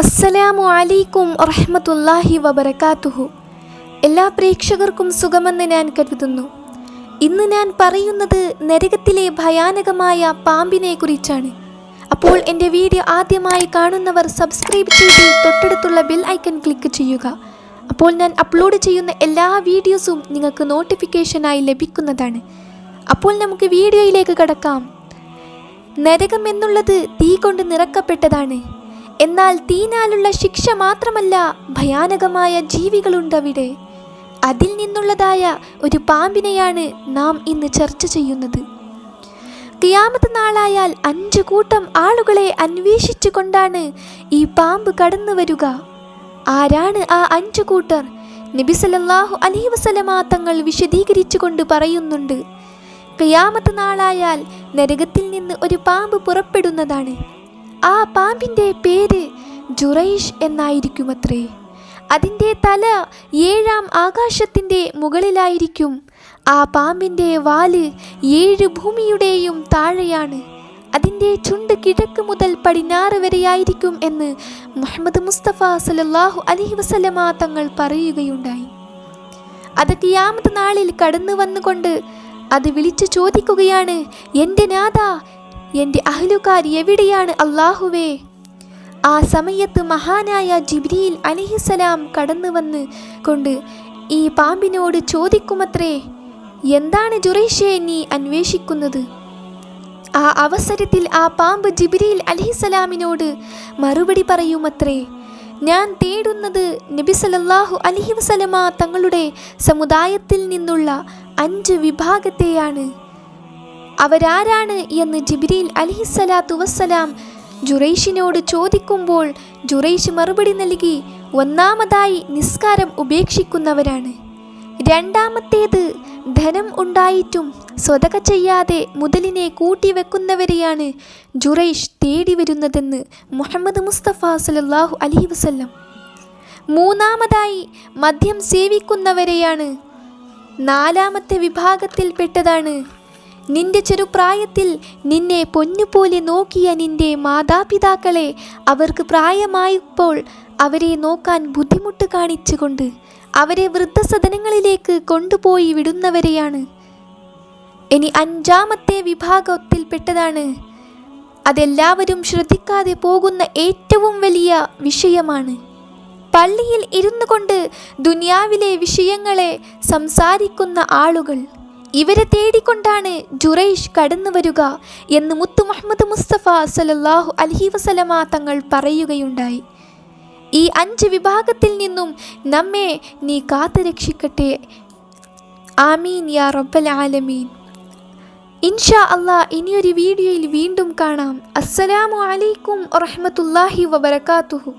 അസ്സലാമു അലൈക്കും റഹ്മത്തുല്ലാഹി വബർക്കാത്തുഹു എല്ലാ പ്രേക്ഷകർക്കും സുഖമെന്ന് ഞാൻ കരുതുന്നു. ഇന്ന് ഞാൻ പറയുന്നത് നരകത്തിലെ ഭയാനകമായ പാമ്പിനെ കുറിച്ചാണ് അപ്പോൾ എന്റെ വീഡിയോ ആദ്യമായി കാണുന്നവർ സബ്സ്ക്രൈബ് ചെയ്ത് തൊട്ടടുത്തുള്ള ബെൽ ഐക്കൺ ക്ലിക്ക് ചെയ്യുക. അപ്പോൾ ഞാൻ അപ്ലോഡ് ചെയ്യുന്ന എല്ലാ വീഡിയോസും നിങ്ങൾക്ക് നോട്ടിഫിക്കേഷനായി ലഭിക്കുന്നതാണ്. അപ്പോൾ നമുക്ക് വീഡിയോയിലേക്ക് കടക്കാം. നരകം എന്നുള്ളത് തീ കൊണ്ട് നിറക്കപ്പെട്ടതാണ്. എന്നാൽ തീനാലുള്ള ശിക്ഷ മാത്രമല്ല ഭയാനകമായ ജീവികളുണ്ടവിടെ. അതിൽ നിന്നുള്ളതായ ഒരു പാമ്പിനെയാണ് നാം ഇന്ന് ചർച്ച ചെയ്യുന്നത്. കിയാമത്ത് നാളായാൽ അഞ്ചു കൂട്ടം ആളുകളെ അന്വേഷിച്ചു കൊണ്ടാണ് ഈ പാമ്പ് കടന്നു വരിക ആരാണ് ആ അഞ്ചു കൂട്ടർ? നബിസലല്ലാഹു വസല്ലമ തങ്ങൾ വിശദീകരിച്ചു കൊണ്ട് പറയുന്നുണ്ട്. കിയാമത്ത് നാളായാൽ നരകത്തിൽ നിന്ന് ഒരു പാമ്പ് പുറപ്പെടുന്നതാണ്. ആ പാമ്പിന്റെ പേര് ജുറൈഷ് എന്നായിരിക്കുമത്രേ. അതിന്റെ തല ഏഴാം ആകാശത്തിന്റെ മുകളിലായിരിക്കും. ആ പാമ്പിന്റെ വാൽ ഏഴ് ഭൂമിയുടെയും താഴെയാണ്. അതിന്റെ ചുണ്ട് കിഴക്ക് മുതൽ പടിഞ്ഞാറ് വരെയായിരിക്കും എന്ന് മുഹമ്മദ് മുസ്തഫ സല്ലല്ലാഹു അലഹി വസല്ലമ തങ്ങൾ പറയുകയുണ്ടായി. അത് കിയാമത്ത് നാളിൽ കടന്നു വന്നുകൊണ്ട് അത് വിളിച്ചു ചോദിക്കുകയാണ് എന്റെ നാഥ എന്റെ അഹ്ലുകാർ എവിടെയാണ് അള്ളാഹുവേ ആ സമയത്ത് മഹാനായ ജിബ്രീൽ അലിഹിസലാം കടന്നു വന്ന് കൊണ്ട് ഈ പാമ്പിനോട് ചോദിക്കുമത്രേ എന്താണ് ജുറൈഷെ നീ അന്വേഷിക്കുന്നത്? ആ അവസരത്തിൽ ആ പാമ്പ് ജിബ്രീൽ അലിഹിസലാമിനോട് മറുപടി പറയുമത്രേ ഞാൻ തേടുന്നത് നബിസലല്ലാഹു സല്ലല്ലാഹു വസലമ തങ്ങളുടെ സമുദായത്തിൽ നിന്നുള്ള അഞ്ച് വിഭാഗത്തെയാണ്. അവരാരാണ് എന്ന് ജിബ്രീൽ അലിഹിസ്സലാത്തു വസ്സലാം ജുറൈഷിനോട് ചോദിക്കുമ്പോൾ ജുറൈഷ് മറുപടി നൽകി ഒന്നാമതായി നിസ്കാരം ഉപേക്ഷിക്കുന്നവരാണ്. രണ്ടാമത്തേത് ധനം ഉണ്ടായിട്ടും സ്വതക ചെയ്യാതെ മുതലിനെ കൂട്ടിവെക്കുന്നവരെയാണ് ജുറൈഷ് തേടി വരുന്നതെന്ന് മുഹമ്മദ് മുസ്തഫ സലല്ലാഹു അലി വസല്ലം. മൂന്നാമതായി മദ്യം സേവിക്കുന്നവരെയാണ്. നാലാമത്തെ വിഭാഗത്തിൽപ്പെട്ടതാണ് നിന്റെ ചെറുപ്രായത്തിൽ നിന്നെ പൊന്നുപോലെ നോക്കിയ നിന്റെ മാതാപിതാക്കളെ അവർക്ക് പ്രായമായപ്പോൾ അവരെ നോക്കാൻ ബുദ്ധിമുട്ട് കാണിച്ചുകൊണ്ട് അവരെ വൃദ്ധസദനങ്ങളിലേക്ക് കൊണ്ടുപോയി വിടുന്നവരെയാണ്. ഇനി അഞ്ചാമത്തെ വിഭാഗത്തിൽപ്പെട്ടതാണ് അതെല്ലാവരും ശ്രദ്ധിക്കാതെ പോകുന്ന ഏറ്റവും വലിയ വിഷയമാണ്. പള്ളിയിൽ ഇരുന്നു കൊണ്ട് ദുനിയാവിലെ വിഷയങ്ങളെ സംസാരിക്കുന്ന ആളുകൾ. ഇവരെ തേടിക്കൊണ്ടാണ് ജുറൈഷ് കടന്നു വരിക എന്ന് മുത്തു മുഹമ്മദ് മുസ്തഫ സലല്ലാഹു അലഹി വസലമ തങ്ങൾ പറയുകയുണ്ടായി. ഈ അഞ്ച് വിഭാഗത്തിൽ നിന്നും നമ്മെ നീ കാത്തു രക്ഷിക്കട്ടെ. ആമീൻ യാ റബ്ബൽ ആലമീൻ. ഇൻഷാ അള്ളാ ഇനിയൊരു വീഡിയോയിൽ വീണ്ടും കാണാം. അസ്സലാമു അലൈക്കും വറഹമത്തല്ലാഹി വബറകാതുഹു.